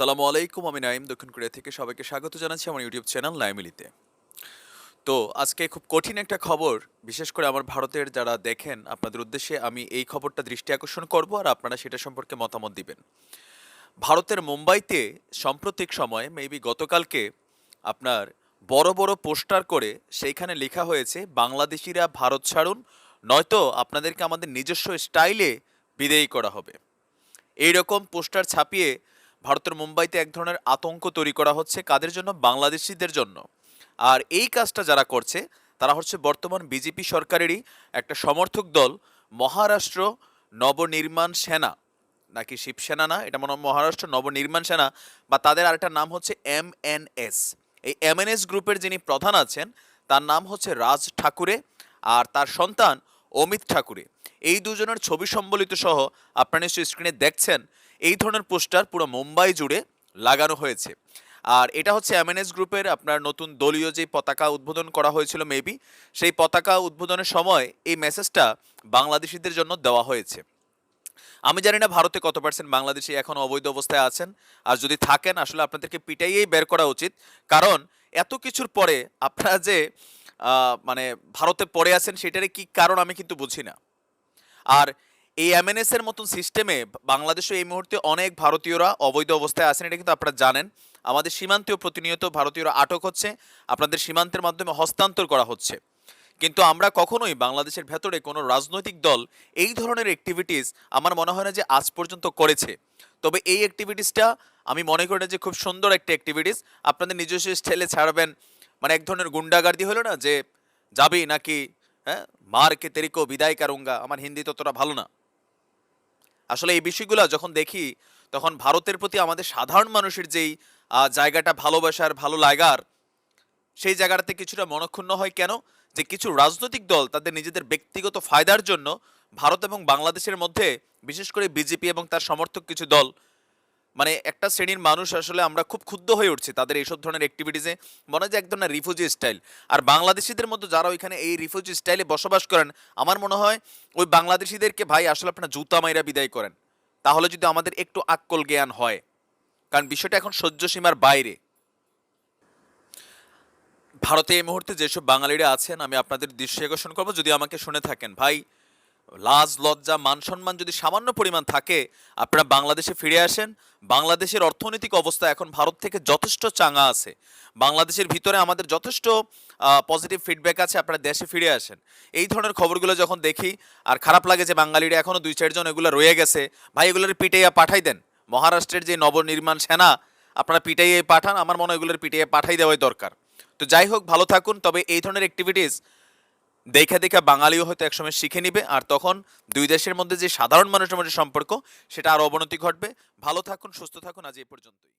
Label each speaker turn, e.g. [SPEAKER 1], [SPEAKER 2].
[SPEAKER 1] আসসালামু আলাইকুম, আমি নাইম দক্ষিণ কোরিয়া থেকে সবাইকে স্বাগত জানাচ্ছি আমার ইউটিউব চ্যানেল নাইমিলিতে তো, আজকে খুব কঠিন একটা খবর, বিশেষ করে আমার ভারতের যারা দেখেন, আপনাদের উদ্দেশ্যে আমি এই খবরটা দৃষ্টি আকর্ষণ করব আর আপনারা সেটা সম্পর্কে মতামত দিবেন। ভারতের মুম্বাইতে সাম্প্রতিক সময়ে, মেবি গতকালকে, আপনার বড় বড় পোস্টার করে সেইখানে লেখা হয়েছে, বাংলাদেশিরা ভারত ছাড়ুন, নয়তো আপনাদেরকে আমাদের নিজস্ব স্টাইলে বিদেয়ী করা হবে। এই রকম পোস্টার ছাপিয়ে ভারতের মুম্বাইতে এক ধরনের আতঙ্ক তৈরি করা হচ্ছে কাদের জন্য? বাংলাদেশিদের জন্য। আর এই কাজটা যারা করছে, তারা হচ্ছে বর্তমান বিজেপি সরকারেরই একটা সমর্থক দল, মহারাষ্ট্র নবনির্মাণ সেনা। নাকি শিবসেনা না? এটা মনে মহারাষ্ট্র নবনির্মাণ সেনা বা তাদের আরেকটা নাম হচ্ছে এম এন এস। এই এম এন এস গ্রুপের যিনি প্রধান আছেন, তার নাম হচ্ছে রাজ ঠাকুরে আর তার সন্তান অমিত ঠাকুরে। এই দুজনের ছবি সম্বলিত সহ আপনারা নিশ্চয়ই স্ক্রিনে দেখছেন এই ধরনের পোস্টার পুরো মুম্বাই জুড়ে লাগানো হয়েছে। আর এটা হচ্ছে এমএনএস গ্রুপের আপনার নতুন দলীয় যে পতাকা উদ্বোধন করা হয়েছিল মেবি সেই পতাকা উদ্বোধনের সময় এই মেসেজটা বাংলাদেশিদের জন্য দেওয়া হয়েছে। আমি জানি না ভারতে কত পার্সেন্ট বাংলাদেশি এখন অবৈধ অবস্থায় আছেন। আর যদি থাকেন, আসলে আপনাদেরকে পিটাইয়েই বের করা উচিত। কারণ এত কিছুর পরে আপনারা যে মানে ভারতে পড়ে আছেন, সেটারই কি কারণ আমি কিন্তু বুঝি না। আর এই এমএনএস এর মতন সিস্টেমে বাংলাদেশে এই মুহূর্তে অনেক ভারতীয়রা অবৈধ অবস্থায় আছেন, এটা কিন্তু আপনারা জানেন। আমাদের সীমান্তেও প্রতিনিয়ত ভারতীয়রা আটক হচ্ছে, আপনাদের সীমান্তের মাধ্যমে হস্তান্তর করা হচ্ছে। কিন্তু আমরা কখনোই বাংলাদেশের ভেতরে কোনো রাজনৈতিক দল এই ধরনের অ্যাক্টিভিটিস আমার মনে হয় না যে আজ পর্যন্ত করেছে। তবে এই অ্যাক্টিভিটিসটা আমি মনে করি না যে খুব সুন্দর একটা অ্যাক্টিভিটিস আপনাদের নিজস্ব স্টাইলে ছাড়বেন মানে এক ধরনের গুন্ডাগার্দি হলো না যে, যাবি নাকি হ্যাঁ? মারকে তেরিকো বিদায় কারুঙ্গা? আমার হিন্দি ততটা ভালো না। আসলে এই বিষয়গুলো যখন দেখি, তখন ভারতের প্রতি আমাদের সাধারণ মানুষের যেই জায়গাটা ভালোবাসার, ভালো লাগার, সেই জায়গাটাতে কিছুটা মনক্ষুণ্ণ হয় কেন? যে কিছু রাজনৈতিক দল তাদের নিজেদের ব্যক্তিগত ফায়দার জন্য ভারত এবং বাংলাদেশের মধ্যে বিশেষ করে বিজেপি এবং তার সমর্থক কিছু দল মানে একটা শ্রেণির মানুষ আসলে আমরা খুব ক্ষুব্ধ হয়ে উঠছি তাদের এইসব ধরনের অ্যাক্টিভিটিসে মনে হয় যে এক ধরনের রিফিউজি স্টাইল আর বাংলাদেশিদের মধ্যে যারা ওইখানে এই রিফিউজি স্টাইলে বসবাস করেন, আমার মনে হয় ওই বাংলাদেশিদেরকে, ভাই, আসলে আপনারা জুতা মাইরা বিদায় করেন। তাহলে যদি আমাদের একটু আক্কল জ্ঞান হয়। কারণ বিষয়টা এখন সহ্য সীমার বাইরে। ভারতে এই মুহূর্তে যেসব বাঙালিরা আছেন, আমি আপনাদের দৃশ্য আকর্ষণ করব। যদি আমাকে শুনে থাকেন, ভাই লাজ, লজ্জা মান সম্মান যদি সামান্য পরিমাণ থাকে, আপনারা বাংলাদেশে ফিরে আসেন। বাংলাদেশের অর্থনৈতিক অবস্থা এখন ভারত থেকে যথেষ্ট চাঙা আছে। বাংলাদেশের ভিতরে আমাদের যথেষ্ট পজিটিভ ফিডব্যাক আছে, আপনারা দেশে ফিরে আসেন। এই ধরনের খবরগুলো যখন দেখি, আর খারাপ লাগে যে বাঙালিরা এখনও দুই চারজন এগুলো রয়ে গেছে, ভাই এগুলোর পিটাইয়া পাঠাই দেন। মহারাষ্ট্রের যে নবনির্মাণ সেনা, আপনারা পিটাইয়ে পাঠান, আমার মনে হয় এগুলোর পিটাইয়ে পাঠাই দেওয়াই দরকার। তো যাই হোক, ভালো থাকুন, তবে এই ধরনের অ্যাক্টিভিটিস দেখা দেখা বাঙালিও হয়তো একসময় শিখে নিবে, আর তখন দুই দেশের মধ্যে যে সাধারণ মানুষের মধ্যে সম্পর্ক, সেটা আরও অবনতি ঘটবে। ভালো থাকুন, সুস্থ থাকুন, আজ এই পর্যন্তই।